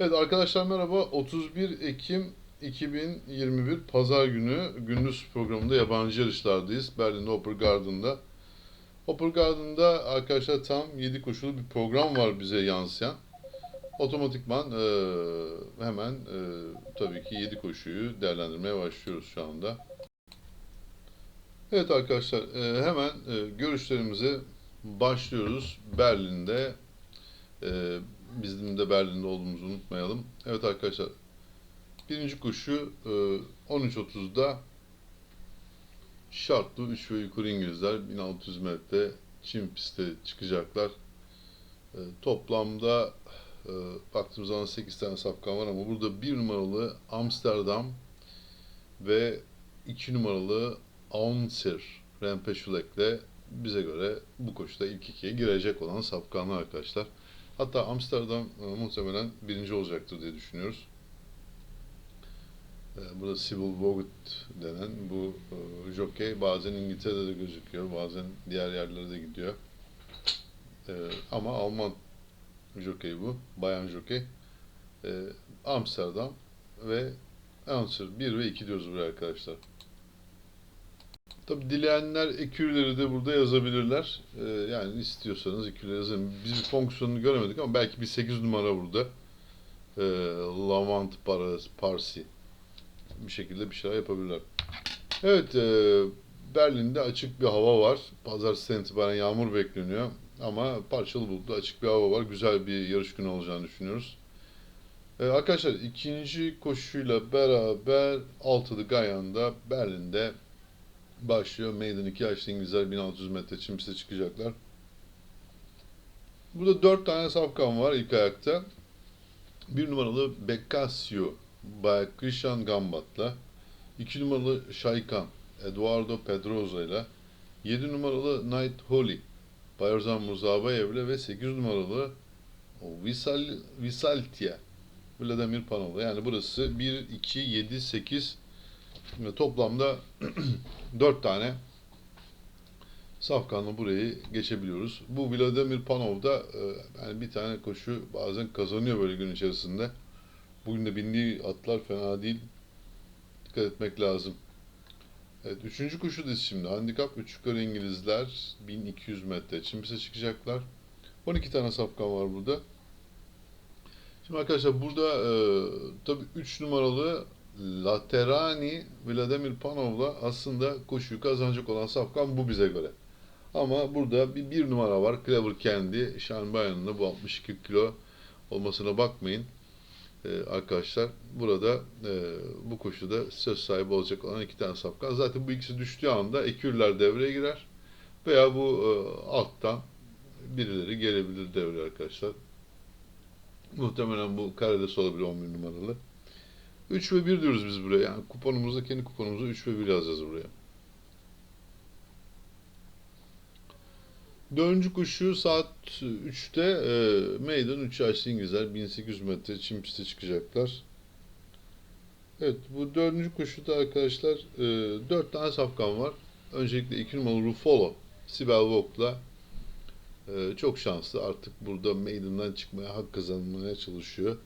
Evet arkadaşlar merhaba. 31 Ekim 2021 Pazar günü gündüz programında yabancı yarışlardayız. Berlin'de Oper Garden'da. Oper Garden'da arkadaşlar tam 7 koşulu bir program var bize yansıyan. Otomatikman eee, hemen eee, tabii ki 7 koşuyu değerlendirmeye başlıyoruz şu anda. Evet arkadaşlar eee, hemen eee, görüşlerimize başlıyoruz. Berlin'de eee bizim de Berlin'de olduğumuzu unutmayalım. Evet arkadaşlar birinci koşu eee, 13.30'da şartlı 3 ve yukarı İngilizler 1600 metre çim piste çıkacaklar. Eee, toplamda baktığımız zaman 8 tane safkan var ama burada 1 numaralı Amsterdam ve 2 numaralı Aunser Rempeşulek'le bize göre bu koşuda ilk ikiye girecek olan safkanlar arkadaşlar. Hatta Amsterdam e, muhtemelen birinci olacaktır diye düşünüyoruz. E, burada Sybil Vogt denen bu e, jockey bazen İngiltere'de de gözüküyor, bazen diğer yerlere de gidiyor. E, ama Alman jockey bu, bayan jockey. E, Amsterdam ve Answer 1 ve 2 diyoruz buraya arkadaşlar. Tabi dileyenler ekürleri de burada yazabilirler. Ee, yani istiyorsanız ekürleri yazın. Biz bir fonksiyonunu göremedik ama belki bir 8 numara burada. Ee, Lavant Parsi. Bir şekilde bir şeyler yapabilirler. Evet, e, Berlin'de açık bir hava var. Pazartesi'den itibaren yağmur bekleniyor. Ama parçalı bulutlu açık bir hava var. Güzel bir yarış günü olacağını düşünüyoruz. Ee, arkadaşlar ikinci koşuyla beraber Altılı Gayan'da Berlin'de başlıyor. Maiden 2 yaşlı İngilizler 1600 metre çim piste çıkacaklar. Burada 4 tane safkan var ilk ayakta. Bir numaralı Beccasio Bay Christian Gambat'la. 2 numaralı Şaykan Eduardo Pedroza ile. 7 numaralı Night Holy Bayarzan Muzabayev'le ve 8 numaralı Visal, Visaltia Vladimir Panov'la. Yani burası 1, 2, 7, 8 ve toplamda 4 tane safkanla burayı geçebiliyoruz. Bu Vladimir Panov da e, yani bir tane koşu bazen kazanıyor böyle gün içerisinde. Bugün de bindiği atlar fena değil. Dikkat etmek lazım. Evet, üçüncü koşudayız şimdi. Handikap 3 yukarı İngilizler 1200 metre. Çimpise çıkacaklar. 12 tane safkan var burada. Şimdi arkadaşlar burada e, tabii 3 numaralı Laterani Vladimir Panov'la aslında koşuyu kazanacak olan safkan bu bize göre. Ama burada bir, bir numara var. Clever Candy. Sean Bryan'ın bu 62 kilo olmasına bakmayın. Ee, arkadaşlar burada e, bu koşuda söz sahibi olacak olan iki tane safkan. Zaten bu ikisi düştüğü anda ekürler devreye girer. Veya bu e, alttan birileri gelebilir devreye arkadaşlar. Muhtemelen bu karede olabilir 11 numaralı. 3 ve 1 diyoruz biz buraya. Yani kuponumuzda kendi kuponumuza 3 ve 1 yazacağız buraya. Dördüncü koşu saat 3'te e, meydan 3 yaşlı İngilizler 1800 metre çim piste çıkacaklar. Evet bu dördüncü koşuda arkadaşlar e, 4 tane safkan var. Öncelikle 2 numaralı Rufolo Sibel Vogt'la e, çok şanslı artık burada meydandan çıkmaya hak kazanmaya çalışıyor.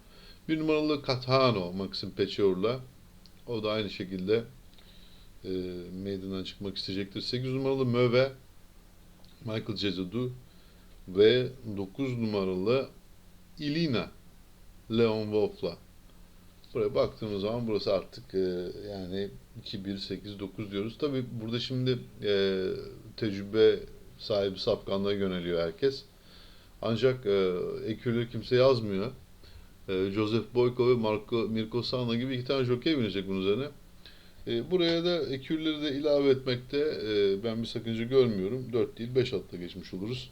Bir numaralı Catano Maxim Peçor'la o da aynı şekilde e, meydandan çıkmak isteyecektir. 8 numaralı Möve Michael Cezudu ve 9 numaralı Ilina Leon Wolf'la. Buraya baktığımız zaman burası artık e, yani 2, 1, 8, 9 diyoruz. Tabi burada şimdi e, tecrübe sahibi safkanlara yöneliyor herkes. Ancak e, ekürleri kimse yazmıyor. E, Joseph Boyko ve Marco Mirko Sana gibi iki tane jockey binecek bunun üzerine. E, buraya da ekürleri de ilave etmekte e, ben bir sakınca görmüyorum. 4 değil 5 atla geçmiş oluruz.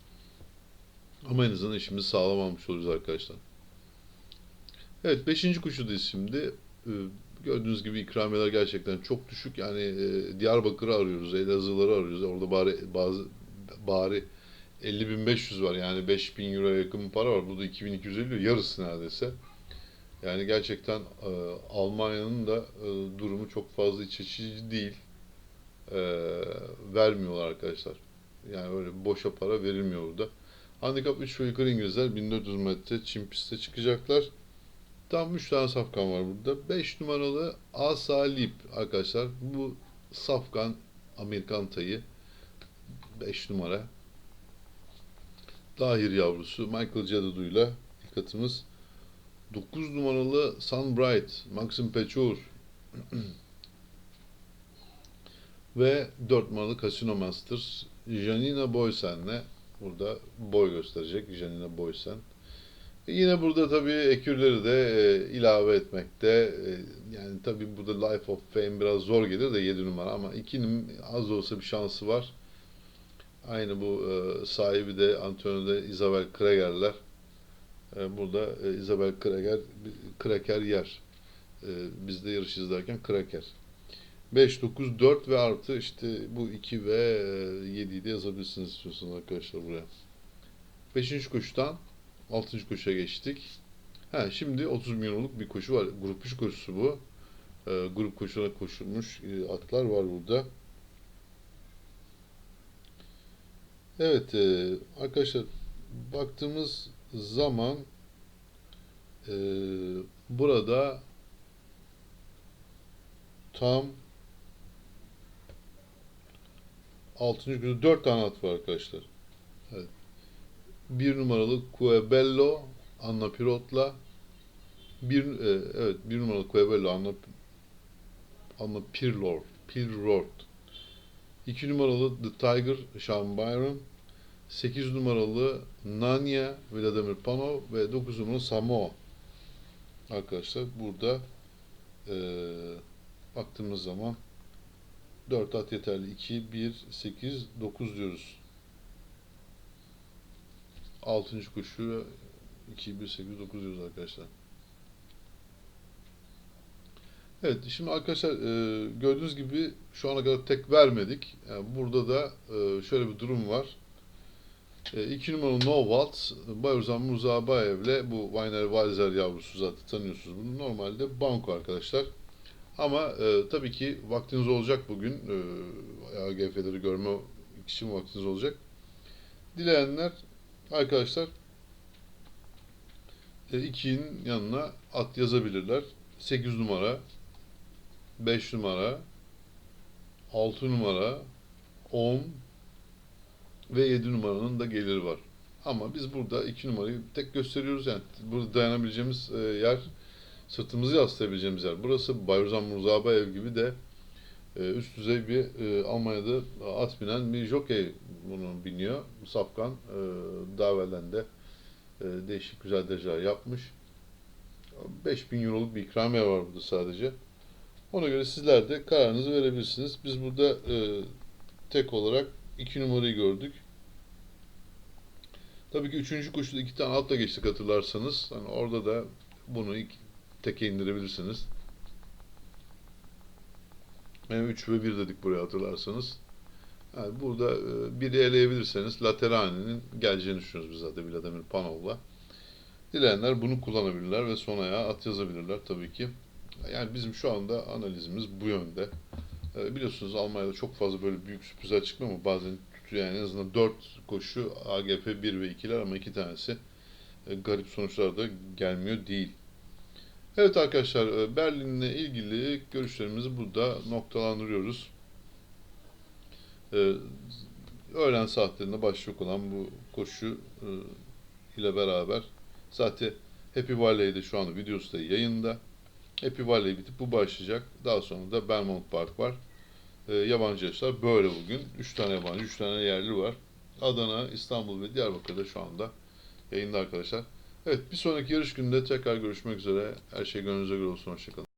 Ama en azından işimizi sağlam almış oluruz arkadaşlar. Evet 5. koşudayız şimdi. E, gördüğünüz gibi ikramiyeler gerçekten çok düşük. Yani e, Diyarbakır'ı arıyoruz, Elazığ'ları arıyoruz. Orada bari bazı bari 50.500 var yani 5000 euro yakın bir para var. Burada 2250 yarısı neredeyse. Yani gerçekten e, Almanya'nın da e, durumu çok fazla iç açıcı değil. E, vermiyorlar arkadaşlar. Yani öyle boşa para verilmiyor burada. Handikap 3 ve yukarı İngilizler 1400 metre çim pistte çıkacaklar. Tam 3 tane safkan var burada. 5 numaralı Asalip arkadaşlar. Bu safkan Amerikan tayı. 5 numara. Dahir yavrusu Michael Cadudu'yla ilk atımız. 9 numaralı Sunbright Maxim Pechur ve 4 numaralı Casino Masters Janina Boysen'le burada boy gösterecek Janina Boysen. E Yine burada tabii ekürleri de e, ilave etmekte. E, yani tabii burada Life of Fame biraz zor gelir de 7 numara ama 2'nin az olsa bir şansı var. Aynı bu e, sahibi de Antonio de Isabel Kreger'ler. E, burada e, Isabel Kreger, Kreker yer. E, biz de yarış izlerken Kreker. 5, 9, 4 ve artı işte bu 2 ve e, 7'yi de yazabilirsiniz istiyorsanız arkadaşlar buraya. 5. koşudan 6. koşuya geçtik. Ha, şimdi 30 milyonluk bir koşu var. Grup 3 koşusu bu. E, grup koşularına koşulmuş e, atlar var burada. Evet e, arkadaşlar baktığımız zaman e, burada tam 6. günü 4 tane at var arkadaşlar. Evet. Bir numaralı Cuebello Anna Pirot'la bir e, evet bir numaralı Cuebello Anna Anna Pirlor Pirlord 2 numaralı The Tiger Sean Byron. 8 numaralı Nanya Vladimir Panov ve 9 numaralı Samoa. Arkadaşlar burada e, baktığımız zaman 4 at yeterli. 2, 1, 8, 9 diyoruz. 6. koşu 2, 1, 8, 9 diyoruz arkadaşlar Evet şimdi arkadaşlar e, gördüğünüz gibi şu ana kadar tek vermedik. Yani burada da e, şöyle bir durum var. 2 numaralı Novat, Bayuzan Muzabayev'le bu Vayner Valzer yavrusu zaten tanıyorsunuz bunu. Normalde banko arkadaşlar. Ama e, tabii ki vaktiniz olacak bugün. E, AGF'leri görme için vaktiniz olacak. Dileyenler arkadaşlar 2'nin yanına at yazabilirler. 8 numara 5 numara, 6 numara, 10 ve 7 numaranın da geliri var. Ama biz burada 2 numarayı tek gösteriyoruz. Yani burada dayanabileceğimiz e, yer, sırtımızı yaslayabileceğimiz yer. Burası Bayruzan Murzabayev gibi de e, üst düzey bir e, Almanya'da at binen bir jockey bunu biniyor. Safkan daha evvelden de değişik güzel dereceler yapmış. 5000 euroluk bir ikramiye var burada sadece. Ona göre sizler de kararınızı verebilirsiniz. Biz burada e, tek olarak iki numarayı gördük. Tabii ki üçüncü koşuda iki tane atla geçtik hatırlarsanız. Hani orada da bunu ilk teke indirebilirsiniz. Yani 3 ve 1 dedik buraya hatırlarsanız. Yani burada e, biri eleyebilirseniz Laterani'nin geleceğini düşünüyoruz biz zaten Vladimir Panov'la. Dileyenler bunu kullanabilirler ve son ayağa at yazabilirler tabii ki. Yani bizim şu anda analizimiz bu yönde. E, biliyorsunuz Almanya'da çok fazla böyle büyük sürprizler çıkmıyor ama bazen tutuyor yani en azından 4 koşu AGF 1 ve 2'ler ama iki tanesi e, garip sonuçlar da gelmiyor değil. Evet arkadaşlar e, Berlin'le ilgili görüşlerimizi burada noktalandırıyoruz. E, öğlen saatlerinde başlayacak olan bu koşu ile beraber zaten Happy Valley'de şu anda videosu da yayında. Happy Valley bitip bu başlayacak. Daha sonra da Belmont Park var. E, yabancı yarışlar böyle bugün. 3 tane yabancı, 3 tane yerli var. Adana, İstanbul ve Diyarbakır'da şu anda yayında arkadaşlar. Evet bir sonraki yarış gününde tekrar görüşmek üzere. Her şey gönlünüze göre olsun. Hoşçakalın.